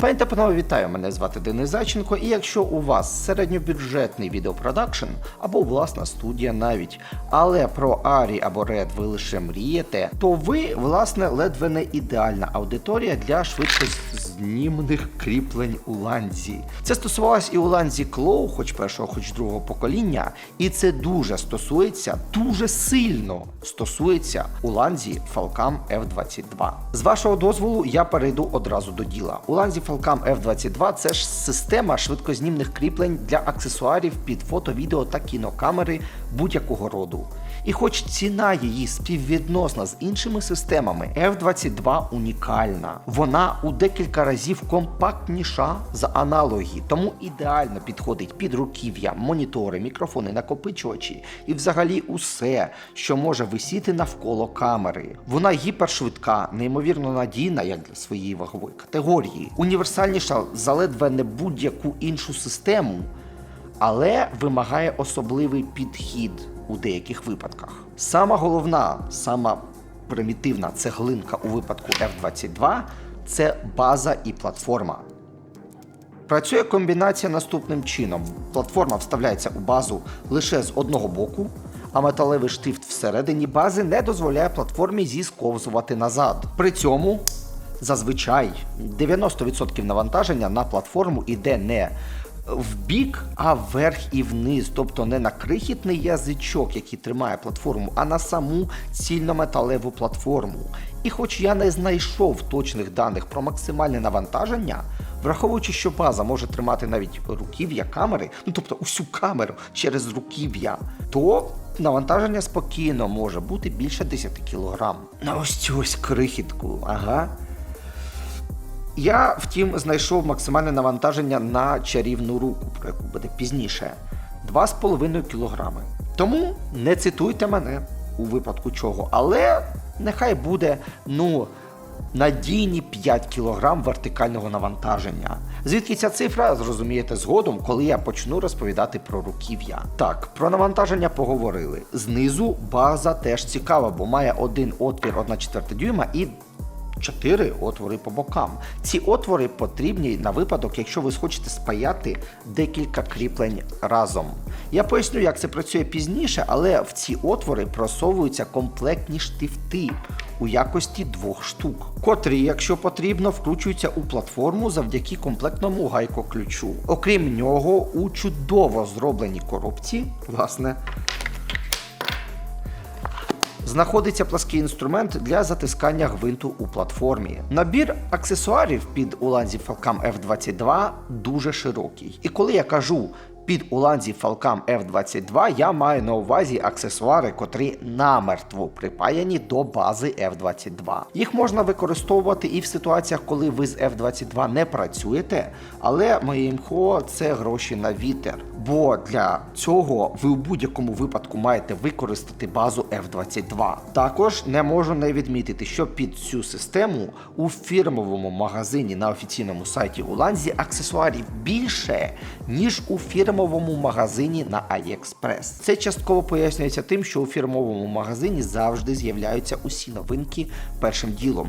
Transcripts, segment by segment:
Пані та панове, вітаю! Мене звати Денис Зайченко. І якщо у вас середньобюджетний відеопродакшн або власна студія навіть, але про Арі або Red ви лише мрієте, то ви, власне, ледве не ідеальна аудиторія для швидкознімних кріплень у ланзі. Це стосувалось і у ланзі Клоу, хоч першого, хоч другого покоління, і це дуже стосується, дуже сильно стосується у ланзі Falcam F22. З вашого дозволу я перейду одразу до діла. У ланзі Falcam F22 це ж система швидкознімних кріплень для аксесуарів під фото, відео та кінокамери будь-якого роду. І хоч ціна її співвідносна з іншими системами, F22 унікальна. Вона у декілька разів компактніша за аналоги, тому ідеально підходить під руків'я, монітори, мікрофони, накопичувачі і взагалі усе, що може висіти навколо камери. Вона гіпершвидка, неймовірно надійна, як для своєї вагової категорії, універсальніша за ледве не будь-яку іншу систему, але вимагає особливий підхід у деяких випадках. Сама головна, сама примітивна цеглинка у випадку F22 це база і платформа. Працює комбінація наступним чином: платформа вставляється у базу лише з одного боку, а металевий штифт всередині бази не дозволяє платформі зісковзувати назад. При цьому зазвичай 90% навантаження на платформу йде не в бік, а вверх і вниз, тобто не на крихітний язичок, який тримає платформу, а на саму цільнометалеву платформу. І хоч я не знайшов точних даних про максимальне навантаження, враховуючи, що база може тримати навіть руків'я камери, ну тобто усю камеру через руків'я, то навантаження спокійно може бути більше 10 кг. На ось цю ось крихітку, ага. Я, втім, знайшов максимальне навантаження на чарівну руку, про яку буде пізніше 2,5 кг. Тому не цитуйте мене у випадку чого, але нехай буде ну, надійні 5 кг вертикального навантаження. Звідки ця цифра, зрозумієте згодом, коли я почну розповідати про руків'я. Так, про навантаження поговорили. Знизу база теж цікава, бо має один отвір 1,4 дюйма і чотири отвори по бокам. Ці отвори потрібні на випадок, якщо ви схочете спаяти декілька кріплень разом. Я поясню, як це працює пізніше, але в ці отвори просовуються комплектні штифти у якості двох штук, котрі, якщо потрібно, вкручуються у платформу завдяки комплектному гайко-ключу. Окрім нього, у чудово зробленій коробці, власне, знаходиться плаский інструмент для затискання гвинту у платформі. Набір аксесуарів під уланзі Falcam F22 дуже широкий. І коли я кажу під уланзі Falcam F22, я маю на увазі аксесуари, котрі намертво припаяні до бази F22. Їх можна використовувати і в ситуаціях, коли ви з F22 не працюєте, але моє імхо це гроші на вітер. Бо для цього ви у будь-якому випадку маєте використати базу F22. Також не можу не відмітити, що під цю систему у фірмовому магазині на офіційному сайті Уланзі аксесуарів більше, ніж у фірмовому магазині на AliExpress. Це частково пояснюється тим, що у фірмовому магазині завжди з'являються усі новинки першим ділом.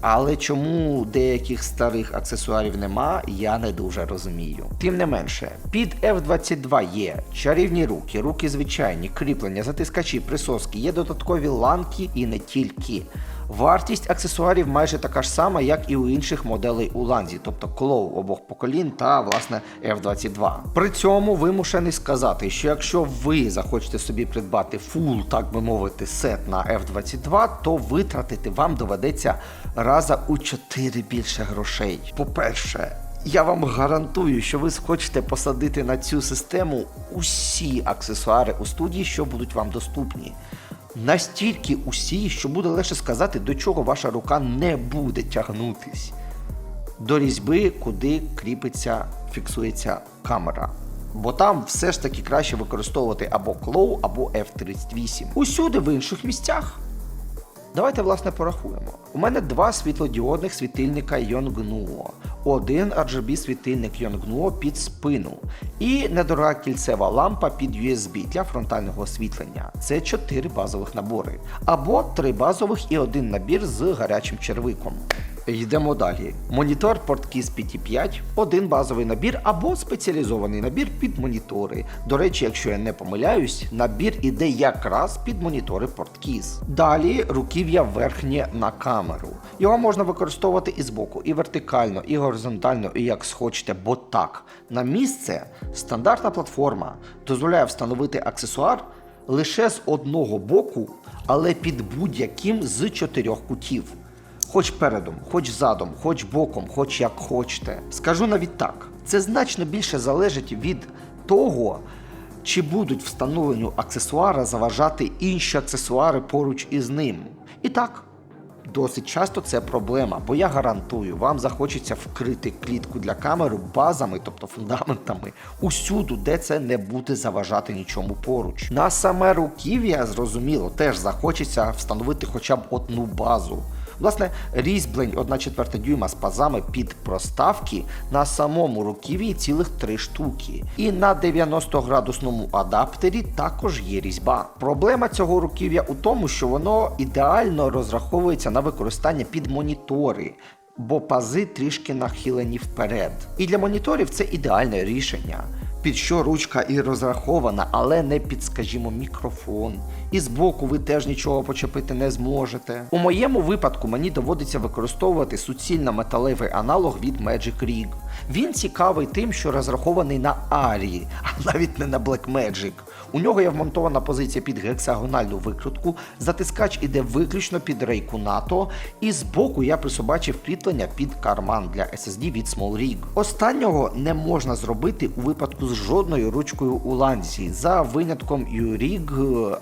Але чому деяких старих аксесуарів нема, я не дуже розумію. Тим не менше, під F22 є чарівні руки, руки звичайні, кріплення, затискачі, присоски, є додаткові ланки і не тільки. Вартість аксесуарів майже така ж сама, як і у інших моделей у ланзі, тобто Клоу обох поколінь та власне F22. При цьому вимушений сказати, що якщо ви захочете собі придбати фул, так би мовити, сет на F22, то витратити вам доведеться раза у 4 більше грошей. По-перше, я вам гарантую, що ви схочете посадити на цю систему усі аксесуари у студії, що будуть вам доступні. Настільки усі, що буде легше сказати, до чого ваша рука не буде тягнутись. До різьби, куди кріпиться, фіксується камера. Бо там все ж таки краще використовувати або Клоу, або F38. Усюди в інших місцях Давайте, власне, порахуємо. У мене два світлодіодних світильника Йонгнуо, один RGB світильник Йонгнуо під спину і недорога кільцева лампа під USB для фронтального освітлення. Це чотири базових набори. Або три базових і один набір з гарячим червиком. Йдемо далі. Монітор PortKeys PT5, один базовий набір або спеціалізований набір під монітори. До речі, якщо я не помиляюсь, набір іде якраз під монітори PortKeys. Далі руків'я верхнє на камеру. Його можна використовувати і збоку, і вертикально, і горизонтально, і як схочете, бо так. На місце стандартна платформа дозволяє встановити аксесуар лише з одного боку, але під будь-яким з чотирьох кутів. Хоч передом, хоч задом, хоч боком, хоч як хочете. Скажу навіть так: це значно більше залежить від того, чи будуть встановленню аксесуара заважати інші аксесуари поруч із ним. І так, досить часто це проблема, бо я гарантую, вам захочеться вкрити клітку для камери базами, тобто фундаментами, усюду, де це не буде заважати нічому поруч. На саме руків'я, зрозуміло, теж захочеться встановити хоча б одну базу. Власне, різьблень 1,4 дюйма з пазами під проставки на самому руків'ї цілих 3 штуки. І на 90 градусному адаптері також є різьба. Проблема цього руків'я у тому, що воно ідеально розраховується на використання під монітори. Бо пази трішки нахилені вперед. І для моніторів це ідеальне рішення. Під що ручка і розрахована, але не під, скажімо, мікрофон. І збоку ви теж нічого почепити не зможете. У моєму випадку мені доводиться використовувати суцільно металевий аналог від Magic Rig. Він цікавий тим, що розрахований на арії, а навіть не на Blackmagic. У нього є вмонтована позиція під гексагональну викрутку, затискач іде виключно під рейку НАТО, і збоку я присобачив кріплення під карман для SSD від SmallRig. Останнього не можна зробити у випадку з жодною ручкою у ланзі, за винятком URIG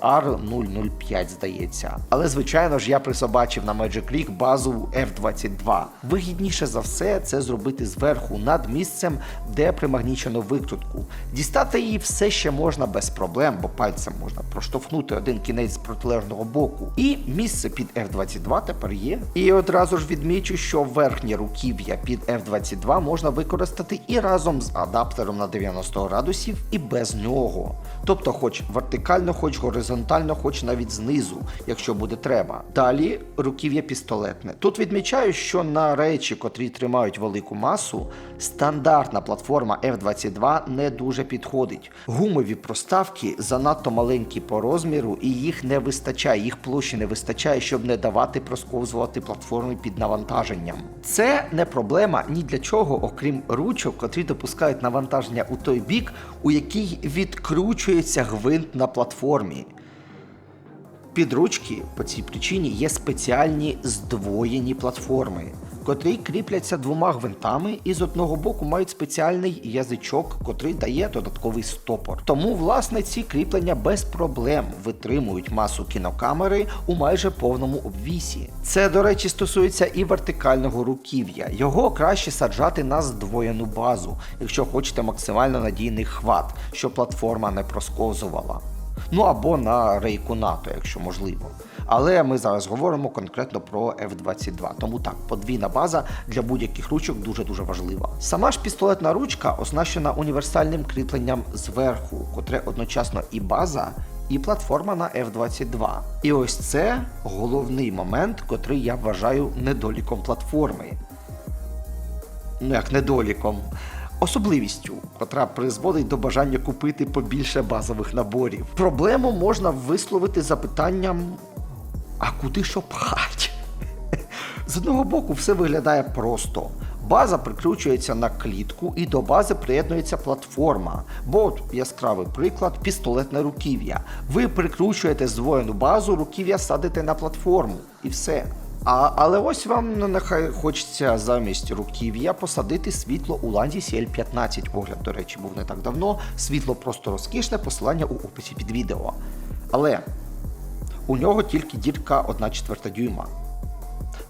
R005, здається. Але звичайно ж я присобачив на Magic Rig базу F22. Вигідніше за все це зробити зверху над місцем, де примагнічено викрутку. Дістати її все ще можна без проблем, бо пальцем можна проштовхнути один кінець з протилежного боку. І місце під F22 тепер є. І одразу ж відмічу, що верхнє руків'я під F22 можна використати і разом з адаптером на 90 градусів, і без нього. Тобто, хоч вертикально, хоч горизонтально, хоч навіть знизу, якщо буде треба. Далі руків'я пістолетне. Тут відмічаю, що на речі, котрі тримають велику масу, стандартна платформа F22 не дуже підходить. Гумові проставки занадто маленькі по розміру, і їх не вистачає, їх площі не вистачає, щоб не давати просковзувати платформи під навантаженням. Це не проблема ні для чого, окрім ручок, котрі допускають навантаження у той бік, у який відкручується гвинт на платформі. Під ручки по цій причині є спеціальні здвоєні платформи, котрі кріпляться двома гвинтами і з одного боку мають спеціальний язичок, котрий дає додатковий стопор. Тому, власне, ці кріплення без проблем витримують масу кінокамери у майже повному обвісі. Це, до речі, стосується і вертикального руків'я. Його краще саджати на здвоєну базу, якщо хочете максимально надійний хват, щоб платформа не просковзувала. Ну або на рейку НАТО, якщо можливо. Але ми зараз говоримо конкретно про F-22. Тому так, подвійна база для будь-яких ручок дуже-дуже важлива. Сама ж пістолетна ручка оснащена універсальним кріпленням зверху, котре одночасно і база, і платформа на F-22. І ось це головний момент, котрий я вважаю недоліком платформи. Ну як недоліком. Особливістю, котра призводить до бажання купити побільше базових наборів. Проблему можна висловити запитанням: а куди що пхать? З одного боку, все виглядає просто. База прикручується на клітку і до бази приєднується платформа. Бо от яскравий приклад пістолетне руків'я. Ви прикручуєте здвоєну базу, руків'я садите на платформу і все. А, але ось вам ну, нехай хочеться замість руків'я посадити світло у ланді CL15. Огляд, до речі, був не так давно. Світло просто розкішне, посилання у описі під відео. Але у нього тільки дірка 1,4 дюйма.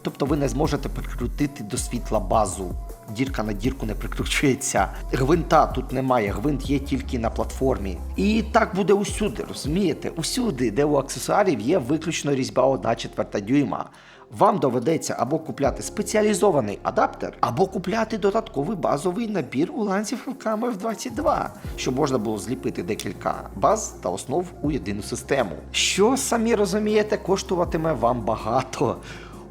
Тобто ви не зможете прикрутити до світла базу. Дірка на дірку не прикручується. Гвинта тут немає, гвинт є тільки на платформі. І так буде усюди, розумієте? Усюди, де у аксесуарів є виключно різьба 1,4 дюйма. Вам доведеться або купляти спеціалізований адаптер, або купляти додатковий базовий набір у ланці Фелкам F22, щоб можна було зліпити декілька баз та основ у єдину систему. Що самі розумієте, коштуватиме вам багато.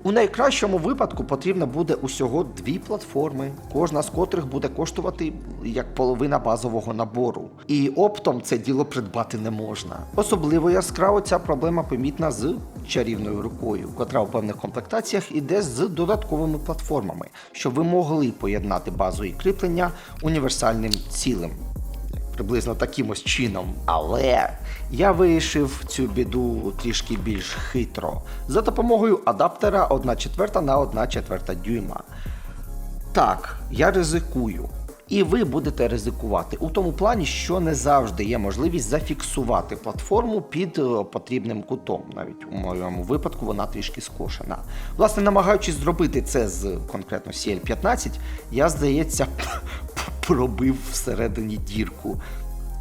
У найкращому випадку потрібно буде усього дві платформи, кожна з котрих буде коштувати як половина базового набору. І оптом це діло придбати не можна. Особливо яскраво ця проблема помітна з чарівною рукою, котра у певних комплектаціях іде з додатковими платформами, щоб ви могли поєднати базу і кріплення універсальним цілим приблизно таким ось чином. Але я вирішив цю біду трішки більш хитро за допомогою адаптера 1 четверта на 1 четверта дюйма. Так, я ризикую. І ви будете ризикувати у тому плані, що не завжди є можливість зафіксувати платформу під е, потрібним кутом. Навіть у моєму випадку вона трішки скошена. Власне, намагаючись зробити це з конкретно CL15, я, здається, пробив всередині дірку.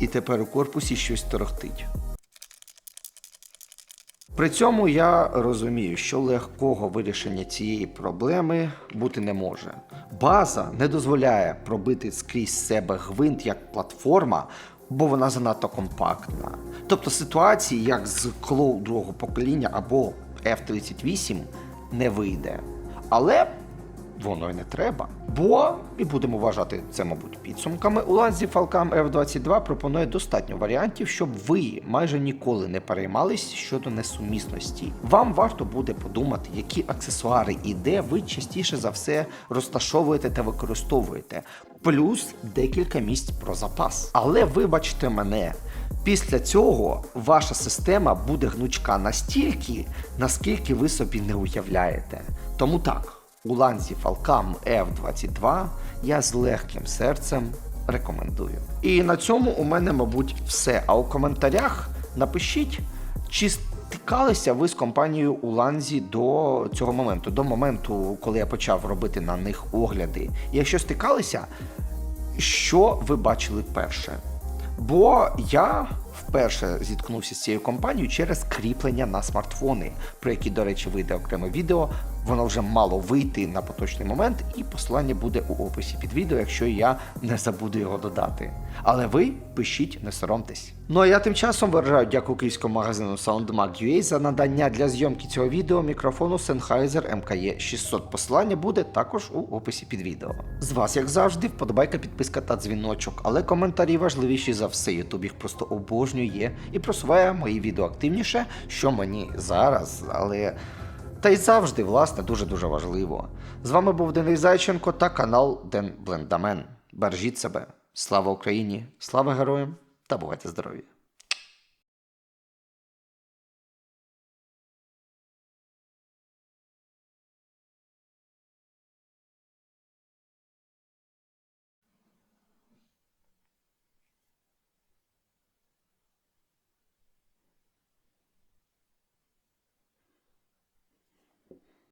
І тепер у корпусі щось торохтить. При цьому я розумію, що легкого вирішення цієї проблеми бути не може. База не дозволяє пробити скрізь себе гвинт як платформа, бо вона занадто компактна. Тобто ситуації, як з Клоу другого покоління або F-38, не вийде. Але воно й не треба. Бо, і будемо вважати це, мабуть, підсумками, у ланзі Falcam F22 пропонує достатньо варіантів, щоб ви майже ніколи не переймались щодо несумісності. Вам варто буде подумати, які аксесуари і де ви частіше за все розташовуєте та використовуєте, плюс декілька місць про запас. Але вибачте мене. Після цього ваша система буде гнучка настільки, наскільки ви собі не уявляєте. Тому так, у ланзі Falcam F22 я з легким серцем рекомендую. І на цьому у мене, мабуть, все. А у коментарях напишіть, чи стикалися ви з компанією у ланзі до цього моменту, до моменту, коли я почав робити на них огляди. Якщо стикалися, що ви бачили перше? Бо я вперше зіткнувся з цією компанією через кріплення на смартфони, про які, до речі, вийде окреме відео. Воно вже мало вийти на поточний момент, і посилання буде у описі під відео, якщо я не забуду його додати. Але ви пишіть, не соромтесь. Ну а я тим часом виражаю дякую київському магазину SoundMag.ua за надання для зйомки цього відео мікрофону Sennheiser MKE 600. Посилання буде також у описі під відео. З вас, як завжди, вподобайка, підписка та дзвіночок, але коментарі важливіші за все. Ютуб їх просто обожнює і просуває мої відео активніше, що мені зараз, але. Та й завжди, власне, дуже-дуже важливо. З вами був Денис Зайченко та канал Ден Блендамен. Бережіть себе. Слава Україні, слава героям та бувайте здорові!